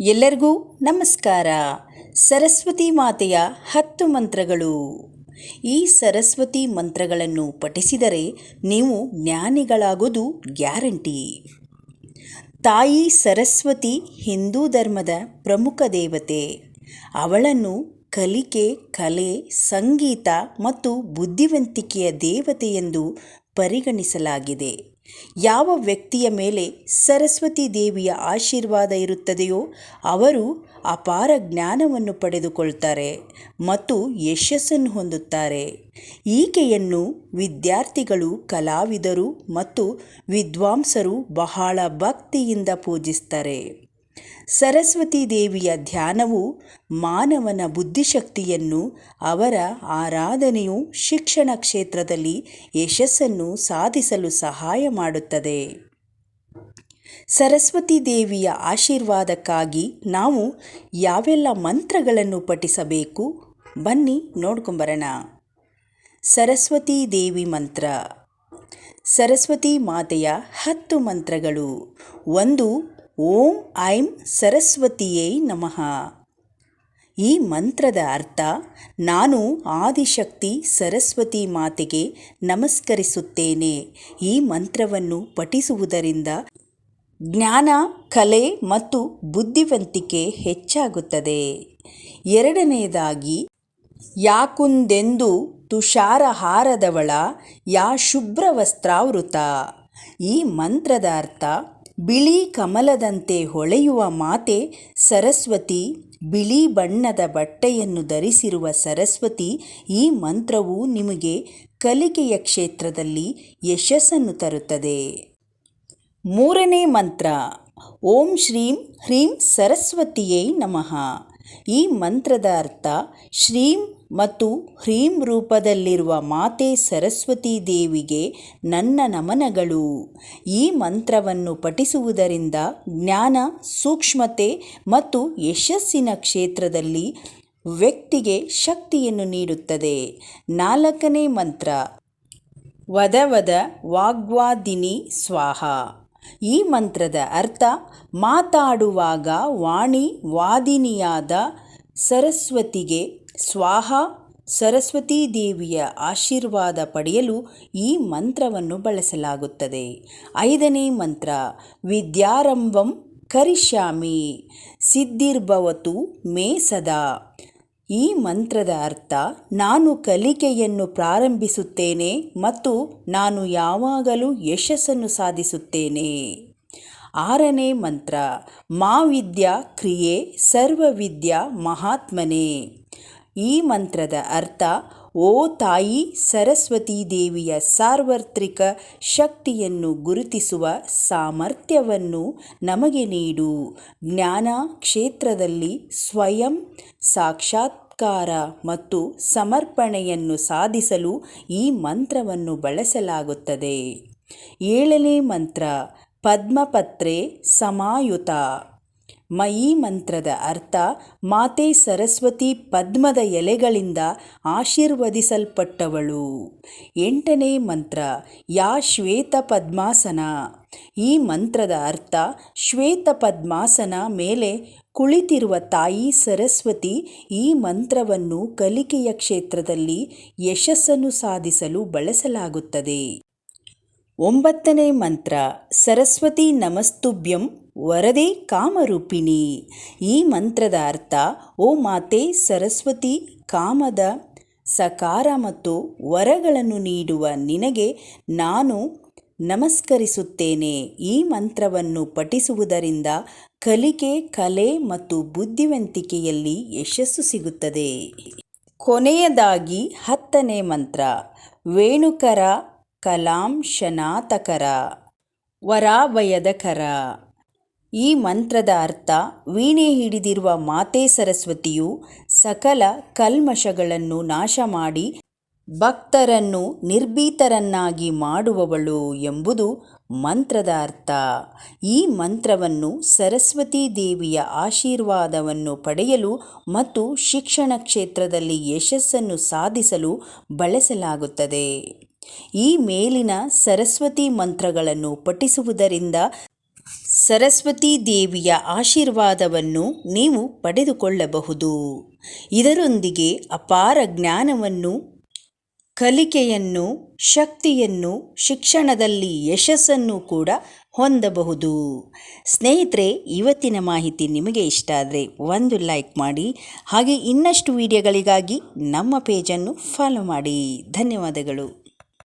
ಎಲ್ಲರಿಗೂ ನಮಸ್ಕಾರ. ಸರಸ್ವತಿ ಮಾತೆಯ ಹತ್ತು ಮಂತ್ರಗಳು. ಈ ಸರಸ್ವತಿ ಮಂತ್ರಗಳನ್ನು ಪಠಿಸಿದರೆ ನೀವು ಜ್ಞಾನಿಗಳಾಗೋದು ಗ್ಯಾರಂಟಿ. ತಾಯಿ ಸರಸ್ವತಿ ಹಿಂದೂ ಧರ್ಮದ ಪ್ರಮುಖ ದೇವತೆ. ಅವಳನ್ನು ಕಲಿಕೆ, ಕಲೆ, ಸಂಗೀತ ಮತ್ತು ಬುದ್ಧಿವಂತಿಕೆಯ ದೇವತೆ ಎಂದು ಪರಿಗಣಿಸಲಾಗಿದೆ. ಯಾವ ವ್ಯಕ್ತಿಯ ಮೇಲೆ ಸರಸ್ವತಿ ದೇವಿಯ ಆಶೀರ್ವಾದ ಇರುತ್ತದೆಯೋ ಅವರು ಅಪಾರ ಜ್ಞಾನವನ್ನು ಪಡೆದುಕೊಳ್ತಾರೆ ಮತ್ತು ಯಶಸ್ಸನ್ನು ಹೊಂದುತ್ತಾರೆ. ಈಕೆಯನ್ನು ವಿದ್ಯಾರ್ಥಿಗಳು, ಕಲಾವಿದರು ಮತ್ತು ವಿದ್ವಾಂಸರು ಬಹಳ ಭಕ್ತಿಯಿಂದ ಪೂಜಿಸ್ತಾರೆ. ಸರಸ್ವತಿ ದೇವಿಯ ಧ್ಯಾನವು ಮಾನವನ ಬುದ್ಧಿಶಕ್ತಿಯನ್ನು, ಅವರ ಆರಾಧನೆಯು ಶಿಕ್ಷಣ ಕ್ಷೇತ್ರದಲ್ಲಿ ಯಶಸ್ಸನ್ನು ಸಾಧಿಸಲು ಸಹಾಯ ಮಾಡುತ್ತದೆ. ಸರಸ್ವತಿ ದೇವಿಯ ಆಶೀರ್ವಾದಕ್ಕಾಗಿ ನಾವು ಯಾವೆಲ್ಲ ಮಂತ್ರಗಳನ್ನು ಪಠಿಸಬೇಕು? ಬನ್ನಿ ನೋಡ್ಕೊಂಬರೋಣ ಸರಸ್ವತಿ ದೇವಿ ಮಂತ್ರ. ಸರಸ್ವತಿ ಮಾತೆಯ ಹತ್ತು ಮಂತ್ರಗಳು. ಒಂದು ಓಂ ಐಂ ಸರಸ್ವತಿಯೇ ನಮಃ. ಈ ಮಂತ್ರದ ಅರ್ಥ ನಾನು ಆದಿಶಕ್ತಿ ಸರಸ್ವತಿ ಮಾತೆಗೆ ನಮಸ್ಕರಿಸುತ್ತೇನೆ. ಈ ಮಂತ್ರವನ್ನು ಪಠಿಸುವುದರಿಂದ ಜ್ಞಾನ, ಕಲೆ ಮತ್ತು ಬುದ್ಧಿವಂತಿಕೆ ಹೆಚ್ಚಾಗುತ್ತದೆ. ಎರಡನೆಯದಾಗಿ, ಯಾಕುಂದೆಂದು ತುಷಾರಹಾರದವಳ ಯಾ ಶುಭ್ರ ವಸ್ತ್ರಾವೃತ ಈ ಮಂತ್ರದ ಅರ್ಥ ಬಿಳಿ ಕಮಲದಂತೆ ಹೊಳೆಯುವ ಮಾತೆ ಸರಸ್ವತಿ, ಬಿಳಿ ಬಣ್ಣದ ಬಟ್ಟೆಯನ್ನು ಧರಿಸಿರುವ ಸರಸ್ವತಿ, ಈ ಮಂತ್ರವು ನಿಮಗೆ ಕಲಿಕೆಯ ಕ್ಷೇತ್ರದಲ್ಲಿ ಯಶಸ್ಸನ್ನು ತರುತ್ತದೆ. ಮೂರನೇ ಮಂತ್ರ, ಓಂ ಶ್ರೀಂ ಹ್ರೀಂ ಸರಸ್ವತಿಯೇ ನಮಃ. ಈ ಮಂತ್ರದ ಅರ್ಥ ಶ್ರೀಂ ಮತ್ತು ಹ್ರೀಂ ರೂಪದಲ್ಲಿರುವ ಮಾತೆ ಸರಸ್ವತಿ ದೇವಿಗೆ ನನ್ನ ನಮನಗಳು. ಈ ಮಂತ್ರವನ್ನು ಪಠಿಸುವುದರಿಂದ ಜ್ಞಾನ, ಸೂಕ್ಷ್ಮತೆ ಮತ್ತು ಯಶಸ್ಸಿನ ಕ್ಷೇತ್ರದಲ್ಲಿ ವ್ಯಕ್ತಿಗೆ ಶಕ್ತಿಯನ್ನು ನೀಡುತ್ತದೆ. ನಾಲ್ಕನೇ ಮಂತ್ರ. ವದವದ ವದ ವಾಗ್ವಾದಿನಿ ಸ್ವಾಹ. ಈ ಮಂತ್ರದ ಅರ್ಥ, ಮಾತಾಡುವಾಗ ವಾಣಿ ವಾದಿನಿಯಾದ ಸರಸ್ವತಿಗೆ ಸ್ವಾಹ, ಸರಸ್ವತೀ ದೇವಿಯ ಆಶೀರ್ವಾದ ಪಡೆಯಲು ಈ ಮಂತ್ರವನ್ನು ಬಳಸಲಾಗುತ್ತದೆ. ಐದನೇ ಮಂತ್ರ, ವಿದ್ಯಾರಂಭಂ ಕರಿಷ್ಯಾಮಿ, ಸಿದ್ಧಿರ್ಭವತು ಮೇ ಸದಾ. ಈ ಮಂತ್ರದ ಅರ್ಥ, ನಾನು ಕಲಿಕೆಯನ್ನು ಪ್ರಾರಂಭಿಸುತ್ತೇನೆ ಮತ್ತು ನಾನು ಯಾವಾಗಲೂ ಯಶಸ್ಸನ್ನು ಸಾಧಿಸುತ್ತೇನೆ. ಆರನೇ ಮಂತ್ರ ಮಾವಿದ್ಯಾ ಕ್ರಿಯೆ ಸರ್ವವಿದ್ಯಾ ಮಹಾತ್ಮನೇ. ಈ ಮಂತ್ರದ ಅರ್ಥ ಓ ತಾಯಿ ಸರಸ್ವತಿ ದೇವಿಯ ಸಾರ್ವತ್ರಿಕ ಶಕ್ತಿಯನ್ನು ಗುರುತಿಸುವ ಸಾಮರ್ಥ್ಯವನ್ನು ನಮಗೆ ನೀಡು. ಜ್ಞಾನ ಕ್ಷೇತ್ರದಲ್ಲಿ ಸ್ವಯಂ ಸಾಕ್ಷಾತ್ಕಾರ ಮತ್ತು ಸಮರ್ಪಣೆಯನ್ನು ಸಾಧಿಸಲು ಈ ಮಂತ್ರವನ್ನು ಬಳಸಲಾಗುತ್ತದೆ. ಏಳನೇ ಮಂತ್ರ, ಪದ್ಮಪತ್ರೆ ಸಮಾಯುತ. ಮ ಈ ಮಂತ್ರದ ಅರ್ಥ ಮಾತೆ ಸರಸ್ವತಿ ಪದ್ಮದ ಎಲೆಗಳಿಂದ ಆಶೀರ್ವದಿಸಲ್ಪಟ್ಟವಳು. ಎಂಟನೇ ಮಂತ್ರ, ಯಾ ಶ್ವೇತ ಪದ್ಮಾಸನ. ಈ ಮಂತ್ರದ ಅರ್ಥ ಶ್ವೇತ ಪದ್ಮಾಸನ ಮೇಲೆ ಕುಳಿತಿರುವ ತಾಯಿ ಸರಸ್ವತಿ ಈ ಮಂತ್ರವನ್ನು ಕಲಿಕೆಯ ಕ್ಷೇತ್ರದಲ್ಲಿ ಯಶಸ್ಸನ್ನು ಸಾಧಿಸಲು ಬಳಸಲಾಗುತ್ತದೆ. ಒಂಬತ್ತನೇ ಮಂತ್ರ, ಸರಸ್ವತಿ ನಮಸ್ತುಭ್ಯಂ ವರದೆ ಕಾಮರೂಪಿಣಿ. ಈ ಮಂತ್ರದ ಅರ್ಥ, ಓ ಮಾತೆ ಸರಸ್ವತಿ, ಕಾಮದ ಸಕಾರ ಮತ್ತು ವರಗಳನ್ನು ನೀಡುವ ನಿನಗೆ ನಾನು ನಮಸ್ಕರಿಸುತ್ತೇನೆ. ಈ ಮಂತ್ರವನ್ನು ಪಠಿಸುವುದರಿಂದ ಕಲಿಕೆ, ಕಲೆ ಮತ್ತು ಬುದ್ಧಿವಂತಿಕೆಯಲ್ಲಿ ಯಶಸ್ಸು ಸಿಗುತ್ತದೆ. ಕೊನೆಯದಾಗಿ ಹತ್ತನೇ ಮಂತ್ರ, ವೇಣುಕರ ಕಲಾಂ ಶನಾತಕರ ವರಾಭಯದಕರ ಈ ಮಂತ್ರದ ಅರ್ಥ ವೀಣೆ ಹಿಡಿದಿರುವ ಮಾತೆ ಸರಸ್ವತಿಯು ಸಕಲ ಕಲ್ಮಶಗಳನ್ನು ನಾಶ ಮಾಡಿ ಭಕ್ತರನ್ನು ನಿರ್ಭೀತರನ್ನಾಗಿ ಮಾಡುವವಳು ಎಂಬುದು ಮಂತ್ರದ ಅರ್ಥ. ಈ ಮಂತ್ರವನ್ನು ಸರಸ್ವತಿ ದೇವಿಯ ಆಶೀರ್ವಾದವನ್ನು ಪಡೆಯಲು ಮತ್ತು ಶಿಕ್ಷಣ ಕ್ಷೇತ್ರದಲ್ಲಿ ಯಶಸ್ಸನ್ನು ಸಾಧಿಸಲು ಬಳಸಲಾಗುತ್ತದೆ. ಈ ಮೇಲಿನ ಸರಸ್ವತಿ ಮಂತ್ರಗಳನ್ನು ಪಠಿಸುವುದರಿಂದ ಸರಸ್ವತೀ ದೇವಿಯ ಆಶೀರ್ವಾದವನ್ನು ನೀವು ಪಡೆದುಕೊಳ್ಳಬಹುದು. ಇದರೊಂದಿಗೆ ಅಪಾರ ಜ್ಞಾನವನ್ನು, ಕಲಿಕೆಯನ್ನು, ಶಕ್ತಿಯನ್ನು, ಶಿಕ್ಷಣದಲ್ಲಿ ಯಶಸ್ಸನ್ನು ಕೂಡ ಹೊಂದಬಹುದು. ಸ್ನೇಹಿತರೆ, ಇವತ್ತಿನ ಮಾಹಿತಿ ನಿಮಗೆ ಇಷ್ಟ ಆದರೆ ಒಂದು ಲೈಕ್ ಮಾಡಿ, ಹಾಗೆ ಇನ್ನಷ್ಟು ವಿಡಿಯೋಗಳಿಗಾಗಿ ನಮ್ಮ ಪೇಜನ್ನು ಫಾಲೋ ಮಾಡಿ. ಧನ್ಯವಾದಗಳು.